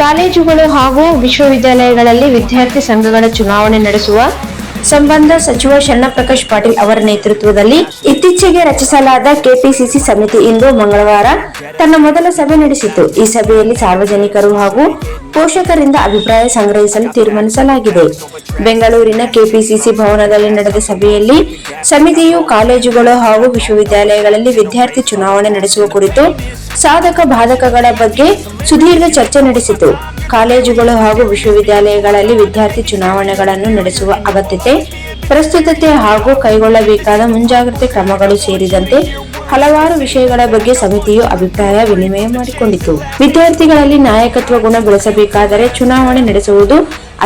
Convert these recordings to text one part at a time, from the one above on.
ಕಾಲೇಜುಗಳು ಹಾಗೂ ವಿಶ್ವವಿದ್ಯಾಲಯಗಳಲ್ಲಿ ವಿದ್ಯಾರ್ಥಿ ಸಂಘಗಳ ಚುನಾವಣೆ ನಡೆಸುವ ಸಂಬಂಧ ಸಚಿವ ಶರಣಪ್ರಕಾಶ್ ಪಾಟೀಲ್ ಅವರ ನೇತೃತ್ವದಲ್ಲಿ ಇತ್ತೀಚೆಗೆ ರಚಿಸಲಾದ ಕೆಪಿಸಿಸಿ ಸಮಿತಿ ಇಂದು ಮಂಗಳವಾರ ತನ್ನ ಮೊದಲ ಸಭೆ ನಡೆಸಿತು. ಈ ಸಭೆಯಲ್ಲಿ ಸಾರ್ವಜನಿಕರು ಹಾಗೂ ಪೋಷಕರಿಂದ ಅಭಿಪ್ರಾಯ ಸಂಗ್ರಹಿಸಲು ತೀರ್ಮಾನಿಸಲಾಗಿದೆ. ಬೆಂಗಳೂರಿನ ಕೆಪಿಸಿಸಿ ಭವನದಲ್ಲಿ ನಡೆದ ಸಭೆಯಲ್ಲಿ ಸಮಿತಿಯು ಕಾಲೇಜುಗಳು ಹಾಗೂ ವಿಶ್ವವಿದ್ಯಾಲಯಗಳಲ್ಲಿ ವಿದ್ಯಾರ್ಥಿ ಚುನಾವಣೆ ನಡೆಸುವ ಕುರಿತು ಸಾಧಕ ಬಾಧಕಗಳ ಬಗ್ಗೆ ಸುದೀರ್ಘ ಚರ್ಚೆ ನಡೆಸಿತು. ಕಾಲೇಜುಗಳು ಹಾಗೂ ವಿಶ್ವವಿದ್ಯಾಲಯಗಳಲ್ಲಿ ವಿದ್ಯಾರ್ಥಿ ಚುನಾವಣೆಗಳನ್ನು ನಡೆಸುವ ಅಗತ್ಯತೆ, ಪ್ರಸ್ತುತತೆ ಹಾಗೂ ಕೈಗೊಳ್ಳಬೇಕಾದ ಮುಂಜಾಗ್ರತೆ ಕ್ರಮಗಳು ಸೇರಿದಂತೆ ಹಲವಾರು ವಿಷಯಗಳ ಬಗ್ಗೆ ಸಮಿತಿಯು ಅಭಿಪ್ರಾಯ ವಿನಿಮಯ ಮಾಡಿಕೊಂಡಿತು. ವಿದ್ಯಾರ್ಥಿಗಳಲ್ಲಿ ನಾಯಕತ್ವ ಗುಣ ಬೆಳೆಸಬೇಕಾದರೆ ಚುನಾವಣೆ ನಡೆಸುವುದು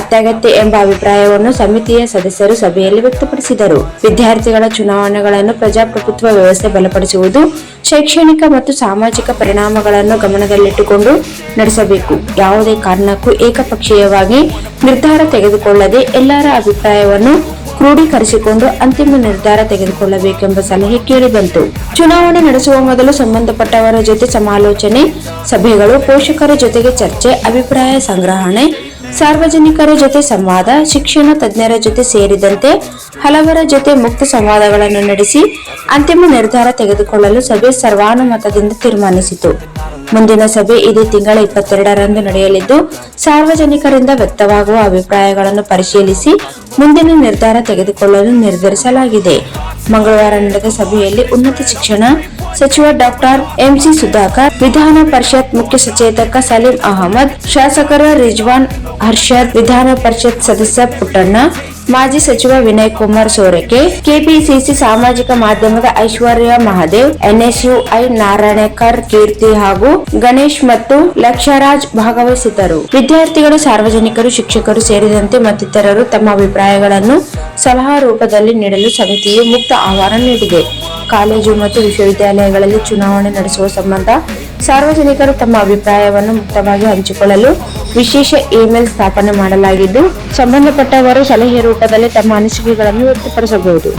ಅತ್ಯಗತ್ಯ ಎಂಬ ಅಭಿಪ್ರಾಯವನ್ನು ಸಮಿತಿಯ ಸದಸ್ಯರು ಸಭೆಯಲ್ಲಿ ವ್ಯಕ್ತಪಡಿಸಿದರು. ವಿದ್ಯಾರ್ಥಿಗಳ ಚುನಾವಣೆಗಳನ್ನು ಪ್ರಜಾಪ್ರಭುತ್ವ ವ್ಯವಸ್ಥೆ ಬಲಪಡಿಸುವುದು, ಶೈಕ್ಷಣಿಕ ಮತ್ತು ಸಾಮಾಜಿಕ ಪರಿಣಾಮಗಳನ್ನು ಗಮನದಲ್ಲಿಟ್ಟುಕೊಂಡು ನಡೆಸಬೇಕು. ಯಾವುದೇ ಕಾರಣಕ್ಕೂ ಏಕಪಕ್ಷೀಯವಾಗಿ ನಿರ್ಧಾರ ತೆಗೆದುಕೊಳ್ಳದೆ ಎಲ್ಲರ ಅಭಿಪ್ರಾಯವನ್ನು ಕ್ರೋಢೀಕರಿಸಿಕೊಂಡು ಅಂತಿಮ ನಿರ್ಧಾರ ತೆಗೆದುಕೊಳ್ಳಬೇಕೆಂಬ ಸಲಹೆ ಕೇಳಿಬಂತು. ಚುನಾವಣೆ ನಡೆಸುವ ಮೊದಲು ಸಂಬಂಧಪಟ್ಟವರ ಜೊತೆ ಸಮಾಲೋಚನೆ, ಸಭೆಗಳು, ಪೋಷಕರ ಜೊತೆಗೆ ಚರ್ಚೆ, ಅಭಿಪ್ರಾಯ ಸಂಗ್ರಹಣೆ, ಸಾರ್ವಜನಿಕರ ಜೊತೆ ಸಂವಾದ, ಶಿಕ್ಷಣ ತಜ್ಞರ ಜೊತೆ ಸೇರಿದಂತೆ ಹಲವರ ಜೊತೆ ಮುಕ್ತ ಸಂವಾದಗಳನ್ನು ನಡೆಸಿ ಅಂತಿಮ ನಿರ್ಧಾರ ತೆಗೆದುಕೊಳ್ಳಲು ಸಭೆ ಸರ್ವಾನುಮತದಿಂದ ತೀರ್ಮಾನಿಸಿತು. ಮುಂದಿನ ಸಭೆ ಇದೇ ತಿಂಗಳ ಇಪ್ಪತ್ತೆರಡರಂದು ನಡೆಯಲಿದ್ದು, ಸಾರ್ವಜನಿಕರಿಂದ ವ್ಯಕ್ತವಾಗುವ ಅಭಿಪ್ರಾಯಗಳನ್ನು ಪರಿಶೀಲಿಸಿ ಮುಂದಿನ ನಿರ್ಧಾರ ತೆಗೆದುಕೊಳ್ಳಲು ನಿರ್ಧರಿಸಲಾಗಿದೆ. ಮಂಗಳವಾರ ನಡೆದ ಸಭೆಯಲ್ಲಿ ಉನ್ನತ ಶಿಕ್ಷಣ ಸಚಿವ ಡಾಕ್ಟರ್ ಎಂಸಿ ಸುಧಾಕರ್, ವಿಧಾನ ಪರಿಷತ್ ಮುಖ್ಯ ಸಚೇತಕ ಸಲೀಂ ಅಹಮದ್, ಶಾಸಕರ ರಿಜ್ವಾನ್ ಹರ್ಷದ್, ವಿಧಾನ ಪರಿಷತ್ ಸದಸ್ಯ ಪುಟ್ಟಣ್ಣ ಮಾಜಿ ಸಚಿವ ವಿನಯ್ ಕುಮಾರ್ ಸೋರಕೆ, ಕೆಪಿಸಿಸಿ ಸಾಮಾಜಿಕ ಮಾಧ್ಯಮದ ಐಶ್ವರ್ಯ ಮಹಾದೇವ್, ಎನ್ಎಸ್ಯುಐ ನಾರಾಯಣಕರ್ ಕೀರ್ತಿ ಹಾಗೂ ಗಣೇಶ್ ಮತ್ತು ಲಕ್ಷರಾಜ್ ಭಾಗವಹಿಸಿದ್ದರು. ವಿದ್ಯಾರ್ಥಿಗಳು, ಸಾರ್ವಜನಿಕರು, ಶಿಕ್ಷಕರು ಸೇರಿದಂತೆ ಮತ್ತಿತರರು ತಮ್ಮ ಅಭಿಪ್ರಾಯಗಳನ್ನು ಸಲಹಾ ರೂಪದಲ್ಲಿ ನೀಡಲು ಸಮಿತಿಯು ಮುಕ್ತ ಆಹ್ವಾನ ನೀಡಿದೆ. ಕಾಲೇಜು ಮತ್ತು ವಿಶ್ವವಿದ್ಯಾಲಯಗಳಲ್ಲಿ ಚುನಾವಣೆ ನಡೆಸುವ ಸಂಬಂಧ ಸಾರ್ವಜನಿಕರು ತಮ್ಮ ಅಭಿಪ್ರಾಯವನ್ನು ಮುಕ್ತವಾಗಿ ಹಂಚಿಕೊಳ್ಳಲು ವಿಶೇಷ ಇಮೇಲ್ ಸ್ಥಾಪನೆ ಮಾಡಲಾಗಿದ್ದು, ಸಂಬಂಧಪಟ್ಟವರು ಸಲಹೆ ರೂಪದಲ್ಲಿ ತಮ್ಮ ಅನಿಸಿಕೆಗಳನ್ನು ವ್ಯಕ್ತಪಡಿಸಬಹುದು.